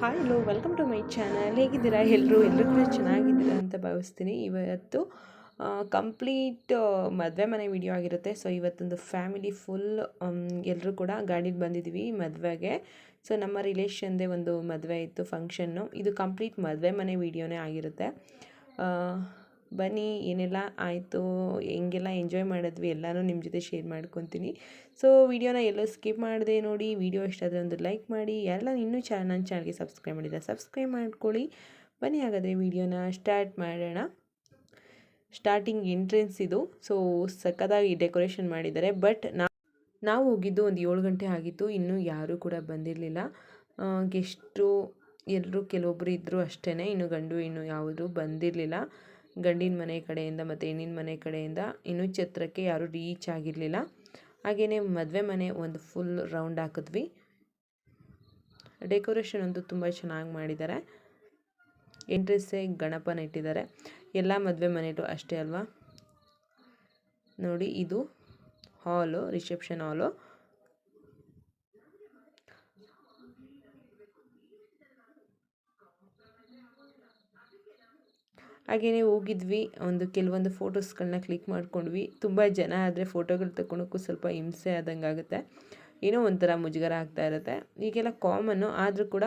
Hi hello welcome to my channel ಹೇಗಿದ್ದೀರಾ? ಎಲ್ಲರೂ ಎಲ್ಲರೂ ಕೂಡ ಚೆನ್ನಾಗಿದ್ದೀರಾ ಅಂತ ಭಾವಿಸ್ತೀನಿ. ಇವತ್ತು ಕಂಪ್ಲೀಟ್ ಮದುವೆ ಮನೆ ವಿಡಿಯೋ ಆಗಿರುತ್ತೆ. ಸೊ ಇವತ್ತೊಂದು ಫ್ಯಾಮಿಲಿ ಫುಲ್ ಎಲ್ಲರೂ ಕೂಡ ಗಾಡಿಗೆ ಬಂದಿದ್ದೀವಿ ಮದುವೆಗೆ. ಸೊ ನಮ್ಮ ರಿಲೇಷನ್ದೇ ಒಂದು ಮದುವೆ ಇತ್ತು ಫಂಕ್ಷನ್ನು ಇದು ಕಂಪ್ಲೀಟ್ ಮದುವೆ ಮನೆ ವಿಡಿಯೋನೇ ಆಗಿರುತ್ತೆ. ಬನ್ನಿ, ಏನೆಲ್ಲ ಆಯಿತು, ಹೆಂಗೆಲ್ಲ ಎಂಜಾಯ್ ಮಾಡಿದ್ವಿ, ಎಲ್ಲನೂ ನಿಮ್ಮ ಜೊತೆ ಶೇರ್ ಮಾಡ್ಕೊತೀನಿ. ಸೊ ವಿಡಿಯೋನ ಎಲ್ಲೋ ಸ್ಕಿಪ್ ಮಾಡಿದೆ ನೋಡಿ, ವಿಡಿಯೋ ಇಷ್ಟ ಆದರೆ ಒಂದು ಲೈಕ್ ಮಾಡಿ ಎಲ್ಲ ಇನ್ನೂ ಚಾ ನನ್ನ ಚಾನಲ್ಗೆ ಸಬ್ಸ್ಕ್ರೈಬ್ ಮಾಡಿಲ್ಲ ಸಬ್ಸ್ಕ್ರೈಬ್ ಮಾಡ್ಕೊಳ್ಳಿ. ಬನ್ನಿ ಹಾಗಾದರೆ ವಿಡಿಯೋನ ಸ್ಟಾರ್ಟ್ ಮಾಡೋಣ. ಸ್ಟಾರ್ಟಿಂಗ್ ಎಂಟ್ರೆನ್ಸ್ ಇದು. ಸೊ ಸಕ್ಕದಾಗಿ ಡೆಕೋರೇಷನ್ ಮಾಡಿದ್ದಾರೆ ಬಟ್ ನಾವು ಹೋಗಿದ್ದು ಒಂದು ಏಳು ಗಂಟೆ ಆಗಿತ್ತು, ಇನ್ನೂ ಯಾರೂ ಕೂಡ ಬಂದಿರಲಿಲ್ಲ. ಗೆಸ್ಟು ಎಲ್ಲರೂ ಕೆಲವೊಬ್ಬರು ಇದ್ದರು ಅಷ್ಟೇ ಇನ್ನು ಗಂಡು, ಇನ್ನು ಯಾವುದೂ ಬಂದಿರಲಿಲ್ಲ. ಗಂಡಿನ ಮನೆ ಕಡೆಯಿಂದ ಮತ್ತು ಹೆಣ್ಣಿನ ಮನೆ ಕಡೆಯಿಂದ ಇನ್ನೂ ಛತ್ರಕ್ಕೆ ಯಾರೂ ರೀಚ್ ಆಗಿರಲಿಲ್ಲ. ಹಾಗೆಯೇ ಮದುವೆ ಮನೆ ಒಂದು ಫುಲ್ ರೌಂಡ್ ಹಾಕಿದ್ವಿ. ಡೆಕೋರೇಷನ್ ಅಂತೂ ತುಂಬ ಚೆನ್ನಾಗಿ ಮಾಡಿದ್ದಾರೆ. ಎಂಟ್ರೆನ್ಸೇ ಗಣಪನ ಇಟ್ಟಿದ್ದಾರೆ. ಎಲ್ಲ ಮದುವೆ ಮನೆಯಲ್ಲೂ ಅಷ್ಟೇ ಅಲ್ವಾ? ನೋಡಿ ಇದು ಹಾಲು ರಿಸೆಪ್ಷನ್ ಹಾಲು ಹಾಗೆಯೇ ಹೋಗಿದ್ವಿ. ಒಂದು ಕೆಲವೊಂದು ಫೋಟೋಸ್ಗಳನ್ನ ಕ್ಲಿಕ್ ಮಾಡ್ಕೊಂಡ್ವಿ. ತುಂಬ ಜನ ಆದರೆ ಫೋಟೋಗಳು ತಗೊಳಕ್ಕೂ ಸ್ವಲ್ಪ ಹಿಂಸೆ ಆದಂಗೆ ಆಗುತ್ತೆ. ಏನೋ ಒಂಥರ ಮುಜುಗರ ಆಗ್ತಾ ಇರುತ್ತೆ. ಈಗೆಲ್ಲ ಕಾಮನ್ನು ಆದರೂ ಕೂಡ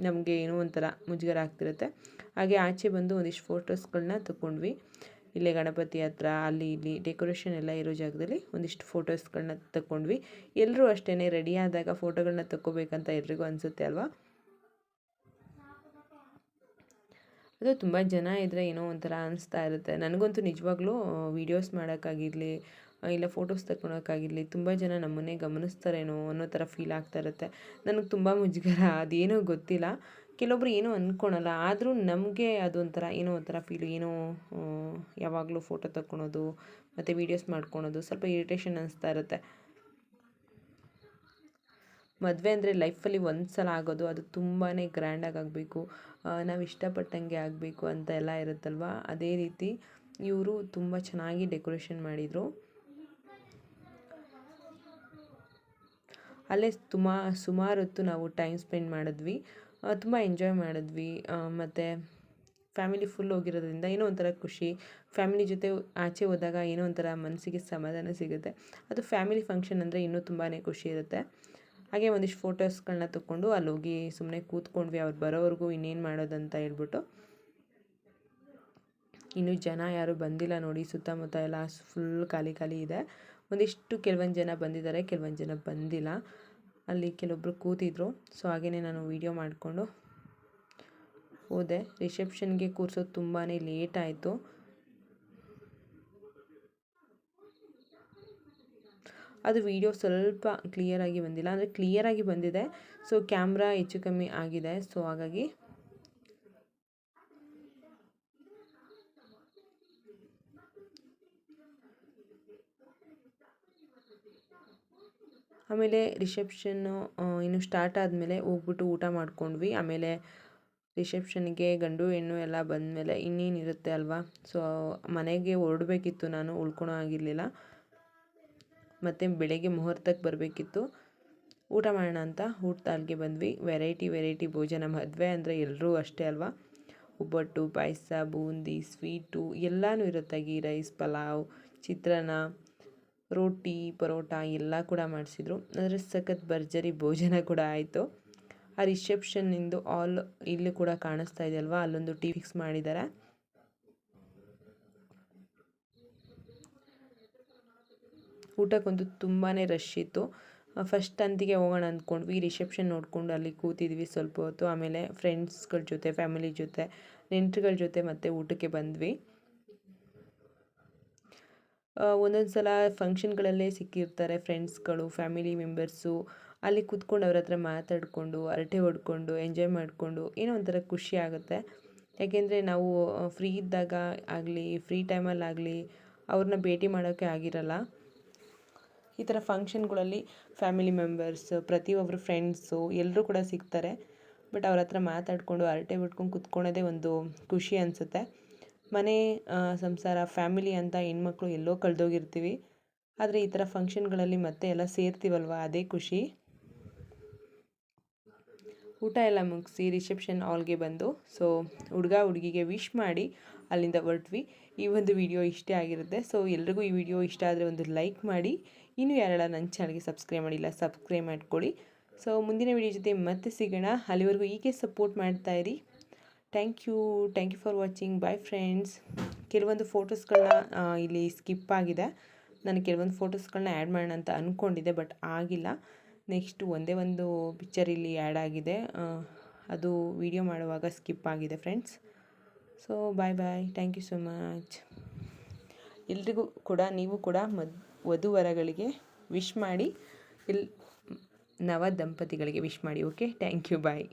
ನಮಗೆ ಏನೋ ಒಂಥರ ಮುಜುಗರ ಆಗ್ತಿರುತ್ತೆ. ಹಾಗೆ ಆಚೆ ಬಂದು ಒಂದಿಷ್ಟು ಫೋಟೋಸ್ಗಳನ್ನ ತಗೊಂಡ್ವಿ ಇಲ್ಲೇ ಗಣಪತಿ ಹತ್ರ, ಅಲ್ಲಿ ಇಲ್ಲಿ ಡೆಕೋರೇಷನ್ ಎಲ್ಲ ಇರೋ ಜಾಗದಲ್ಲಿ ಒಂದಿಷ್ಟು ಫೋಟೋಸ್ಗಳನ್ನ ತಗೊಂಡ್ವಿ ಎಲ್ಲರೂ ಅಷ್ಟೇ ರೆಡಿ ಆದಾಗ ಫೋಟೋಗಳನ್ನ ತಗೋಬೇಕಂತ ಎಲ್ರಿಗೂ ಅನಿಸುತ್ತೆ ಅಲ್ವಾ? ಅದು ತುಂಬ ಜನ ಇದ್ದರೆ ಏನೋ ಒಂಥರ ಅನಿಸ್ತಾ ಇರುತ್ತೆ. ನನಗಂತೂ ನಿಜವಾಗ್ಲೂ ವೀಡಿಯೋಸ್ ಮಾಡೋಕ್ಕಾಗಿರಲಿ ಇಲ್ಲ ಫೋಟೋಸ್ ತಗೊಳಕ್ಕಾಗಿರಲಿ ತುಂಬ ಜನ ನಮ್ಮನ್ನೇ ಗಮನಿಸ್ತಾರೇನೋ ಅನ್ನೋ ಥರ ಫೀಲ್ ಆಗ್ತಾ ಇರುತ್ತೆ. ನನಗೆ ತುಂಬ ಮುಜುಗರ, ಅದೇನೋ ಗೊತ್ತಿಲ್ಲ. ಕೆಲವೊಬ್ರು ಏನೂ ಅಂದ್ಕೊಳಲ್ಲ ಆದರೂ ನಮಗೆ ಅದೊಂಥರ ಏನೋ ಒಂಥರ ಫೀಲ್ ಏನೋ ಯಾವಾಗಲೂ ಫೋಟೋ ತಗೊಳೋದು ಮತ್ತು ವೀಡಿಯೋಸ್ ಮಾಡ್ಕೊಳೋದು ಸ್ವಲ್ಪ ಇರಿಟೇಷನ್ ಅನಿಸ್ತಾ ಇರುತ್ತೆ. ಮದುವೆ ಅಂದರೆ ಲೈಫಲ್ಲಿ ಒಂದು ಸಲ ಆಗೋದು, ಅದು ತುಂಬಾ ಗ್ರ್ಯಾಂಡಾಗಿ ಆಗಬೇಕು ನಾವು ಇಷ್ಟಪಟ್ಟಂಗೆ ಆಗಬೇಕು ಅಂತ ಎಲ್ಲ ಇರುತ್ತಲ್ವ? ಅದೇ ರೀತಿ ಇವರು ತುಂಬ ಚೆನ್ನಾಗಿ ಡೆಕೋರೇಷನ್ ಮಾಡಿದರು. ಅಲ್ಲೇ ತುಮ, ಸುಮಾರು ಹೊತ್ತು ನಾವು ಟೈಮ್ ಸ್ಪೆಂಡ್ ಮಾಡಿದ್ವಿ. ತುಂಬ ಎಂಜಾಯ್ ಮಾಡಿದ್ವಿ. ಮತ್ತು ಫ್ಯಾಮಿಲಿ ಫುಲ್ ಹೋಗಿರೋದ್ರಿಂದ ಏನೋ ಒಂಥರ ಖುಷಿ. ಫ್ಯಾಮಿಲಿ ಜೊತೆ ಆಚೆ ಹೋದಾಗ ಏನೋ ಒಂಥರ ಮನಸ್ಸಿಗೆ ಸಮಾಧಾನ ಸಿಗುತ್ತೆ. ಅದು ಫ್ಯಾಮಿಲಿ ಫಂಕ್ಷನ್ ಅಂದರೆ ಇನ್ನೂ ತುಂಬಾ ಖುಷಿ ಇರುತ್ತೆ. ಹಾಗೆ ಒಂದಿಷ್ಟು ಫೋಟೋಸ್ಗಳನ್ನ ಅಲ್ಲಿ ಹೋಗಿ ಸುಮ್ಮನೆ ಕೂತ್ಕೊಂಡ್ವಿ, ಅವ್ರು ಬರೋವರೆಗೂ ಇನ್ನೇನು ಮಾಡೋದಂತ ಹೇಳ್ಬಿಟ್ಟು. ಇನ್ನೂ ಜನ ಯಾರೂ ಬಂದಿಲ್ಲ ನೋಡಿ, ಸುತ್ತಮುತ್ತ ಎಲ್ಲ ಫುಲ್ ಖಾಲಿ ಖಾಲಿ ಇದೆ. ಒಂದಿಷ್ಟು ಕೆಲವೊಂದು ಜನ ಬಂದಿದ್ದಾರೆ, ಕೆಲವೊಂದು ಜನ ಬಂದಿಲ್ಲ. ಅಲ್ಲಿ ಕೆಲವೊಬ್ಬರು ಕೂತಿದ್ರು, ಸೊ ಹಾಗೇ ನಾನು ವೀಡಿಯೋ ಮಾಡಿಕೊಂಡು ಹೋದೆ. ರಿಸೆಪ್ಷನ್ಗೆ ಕೂರಿಸೋದು ತುಂಬಾ ಲೇಟ್ ಆಯಿತು. ಅದು ವಿಡಿಯೋ ಸ್ವಲ್ಪ ಕ್ಲಿಯರಾಗಿ ಬಂದಿಲ್ಲ. ಅಂದರೆ ಕ್ಲಿಯರಾಗಿ ಬಂದಿದೆ. ಸೊ ಕ್ಯಾಮ್ರಾ ಹೆಚ್ಚು ಕಮ್ಮಿ ಆಗಿದೆ. ಸೊ ಹಾಗಾಗಿ ಆಮೇಲೆ ರಿಸೆಪ್ಷನ್ನು ಇನ್ನು ಸ್ಟಾರ್ಟ್ ಆದಮೇಲೆ ಹೋಗ್ಬಿಟ್ಟು ಊಟ ಮಾಡ್ಕೊಂಡ್ವಿ. ಆಮೇಲೆ ರಿಸೆಪ್ಷನ್ಗೆ ಗಂಡು, ಹೆಣ್ಣು ಎಲ್ಲ ಬಂದಮೇಲೆ ಇನ್ನೇನಿರುತ್ತೆ ಅಲ್ವಾ? ಸೊ ಮನೆಗೆ ಹೊರಡಬೇಕಿತ್ತು ನಾನು, ಉಳ್ಕೊಳೋ ಆಗಿರಲಿಲ್ಲ ಮತ್ತು ಬೆಳಗ್ಗೆ ಮುಹೂರ್ತಕ್ಕೆ ಬರಬೇಕಿತ್ತು. ಊಟ ಮಾಡೋಣ ಅಂತ ಊಟದಾಲ್ಗೆ ಬಂದ್ವಿ. ವೆರೈಟಿ ವೆರೈಟಿ ಭೋಜನ ಮದುವೆ ಅಂದರೆ ಎಲ್ಲರೂ ಅಷ್ಟೇ ಅಲ್ವಾ? ಒಬ್ಬಟ್ಟು, ಪಾಯಸ, ಬೂಂದಿ ಸ್ವೀಟು ಎಲ್ಲನೂ ಇರುತ್ತೆ. ಗೀ ರೈಸ್ ಪಲಾವ್, ಚಿತ್ರಾನ್ನ, ರೋಟಿ, ಪರೋಟ ಎಲ್ಲ ಕೂಡ ಮಾಡಿಸಿದ್ರು. ಅಂದರೆ ಸಖತ್ ಭರ್ಜರಿ ಭೋಜನ ಕೂಡ ಆಯಿತು. ಆ ರಿಸೆಪ್ಷನ್ನಿಂದು ಆಲ್ ಇಲ್ಲಿ ಕೂಡ ಕಾಣಿಸ್ತಾ ಇದೆ ಅಲ್ವಾ? ಅಲ್ಲೊಂದು ಟಿ ಫಿಕ್ಸ್ ಮಾಡಿದ್ದಾರೆ ಊಟಕ್ಕಂತೂ ತುಂಬಾ ರಶ್ ಇತ್ತು. ಫಸ್ಟ್ ಅಂತಿಗೆ ಹೋಗೋಣ ಅಂದ್ಕೊಂಡ್ವಿ ರಿಸೆಪ್ಷನ್ ನೋಡ್ಕೊಂಡು ಅಲ್ಲಿ ಕೂತಿದ್ವಿ ಸ್ವಲ್ಪ ಹೊತ್ತು. ಆಮೇಲೆ ಫ್ರೆಂಡ್ಸ್ಗಳ ಜೊತೆ ಫ್ಯಾಮಿಲಿ ಜೊತೆ, ನೆಂಟ್ರುಗಳ ಜೊತೆ ಮತ್ತೆ ಊಟಕ್ಕೆ ಬಂದ್ವಿ. ಒಂದೊಂದು ಸಲ ಫಂಕ್ಷನ್ಗಳಲ್ಲೇ ಸಿಕ್ಕಿರ್ತಾರೆ ಫ್ರೆಂಡ್ಸ್ಗಳು ಫ್ಯಾಮಿಲಿ ಮೆಂಬರ್ಸು ಅಲ್ಲಿ ಕೂತ್ಕೊಂಡು ಅವ್ರ ಹತ್ರ ಮಾತಾಡಿಕೊಂಡು, ಹರಟೆ ಹೊಡ್ಕೊಂಡು ಎಂಜಾಯ್ ಮಾಡಿಕೊಂಡು ಏನೋ ಒಂಥರ ಖುಷಿ ಆಗುತ್ತೆ. ಯಾಕೆಂದರೆ ನಾವು ಫ್ರೀ ಇದ್ದಾಗ ಆಗಲಿ ಫ್ರೀ ಟೈಮಲ್ಲಾಗಲಿ ಅವ್ರನ್ನ ಭೇಟಿ ಮಾಡೋಕ್ಕೆ ಆಗಿರಲ್ಲ. ಈ ಥರ ಫಂಕ್ಷನ್ಗಳಲ್ಲಿ ಫ್ಯಾಮಿಲಿ ಮೆಂಬರ್ಸ್ ಪ್ರತಿಯೊಬ್ಬರು ಫ್ರೆಂಡ್ಸು ಎಲ್ಲರೂ ಕೂಡ ಸಿಗ್ತಾರೆ. ಬಟ್ ಅವ್ರ ಹತ್ರ ಮಾತಾಡಿಕೊಂಡು, ಹರಟೆ ಬಿಟ್ಕೊಂಡು ಕುತ್ಕೊಳ್ಳೋದೇ ಒಂದು ಖುಷಿ ಅನಿಸುತ್ತೆ. ಮನೆ ಸಂಸಾರ, ಫ್ಯಾಮಿಲಿ ಅಂತ ಹೆಣ್ಮಕ್ಳು ಎಲ್ಲೋ ಕಳೆದೋಗಿರ್ತೀವಿ. ಆದರೆ ಈ ಥರ ಫಂಕ್ಷನ್ಗಳಲ್ಲಿ ಮತ್ತೆ ಎಲ್ಲ ಸೇರ್ತೀವಲ್ವ? ಅದೇ ಖುಷಿ. ಊಟ ಎಲ್ಲ ಮುಗಿಸಿ ರಿಸೆಪ್ಷನ್ ಹಾಲ್ಗೆ ಬಂದು, ಸೊ ಹುಡುಗ ಹುಡುಗಿಗೆ ವಿಶ್ ಮಾಡಿ ಅಲ್ಲಿಂದ ಹೊರಟ್ವಿ. ಈ ಒಂದು ವಿಡಿಯೋ ಇಷ್ಟೇ ಆಗಿರುತ್ತೆ. ಸೊ ಎಲ್ರಿಗೂ ಈ ವಿಡಿಯೋ ಇಷ್ಟ ಆದರೆ ಒಂದು ಲೈಕ್ ಮಾಡಿ. ಇನ್ನೂ ಯಾರೆಲ್ಲ ನನ್ನ ಚಾನಲ್ಗೆ ಸಬ್ಸ್ಕ್ರೈಬ್ ಮಾಡಿಲ್ಲ ಸಬ್ಸ್ಕ್ರೈಬ್ ಮಾಡ್ಕೊಳ್ಳಿ. ಸೊ ಮುಂದಿನ ವಿಡಿಯೋ ಜೊತೆ ಮತ್ತೆ ಸಿಗೋಣ. ಅಲ್ಲಿವರೆಗೂ ಹೀಗೆ support ಮಾಡ್ತಾಯಿರಿ thank you thank you for watching bye friends ಕೆಲವೊಂದು ಫೋಟೋಸ್ಗಳನ್ನ ಇಲ್ಲಿ ಸ್ಕಿಪ್ ಆಗಿದೆ. ನಾನು ಕೆಲವೊಂದು ಫೋಟೋಸ್ಗಳನ್ನ ಆ್ಯಡ್ ಮಾಡೋಣ ಅಂತ ಅಂದ್ಕೊಂಡಿದ್ದೆ ಬಟ್ ಆಗಿಲ್ಲ. ನೆಕ್ಸ್ಟ್ ಒಂದೇ ಒಂದು ಪಿಕ್ಚರ್ ಇಲ್ಲಿ ಆ್ಯಡ್ ಆಗಿದೆ. ಅದು ವಿಡಿಯೋ ಮಾಡುವಾಗ ಸ್ಕಿಪ್ ಆಗಿದೆ friends so bye bye thank you so much ಎಲ್ರಿಗೂ ಕೂಡ, ನೀವು ಕೂಡ ಮದ್ ವಧುವರಗಳಿಗೆ ವಿಶ್ ಮಾಡಿ ಇಲ್ಲಿ ನವ ದಂಪತಿಗಳಿಗೆ ವಿಶ್ ಮಾಡಿ. Okay thank you bye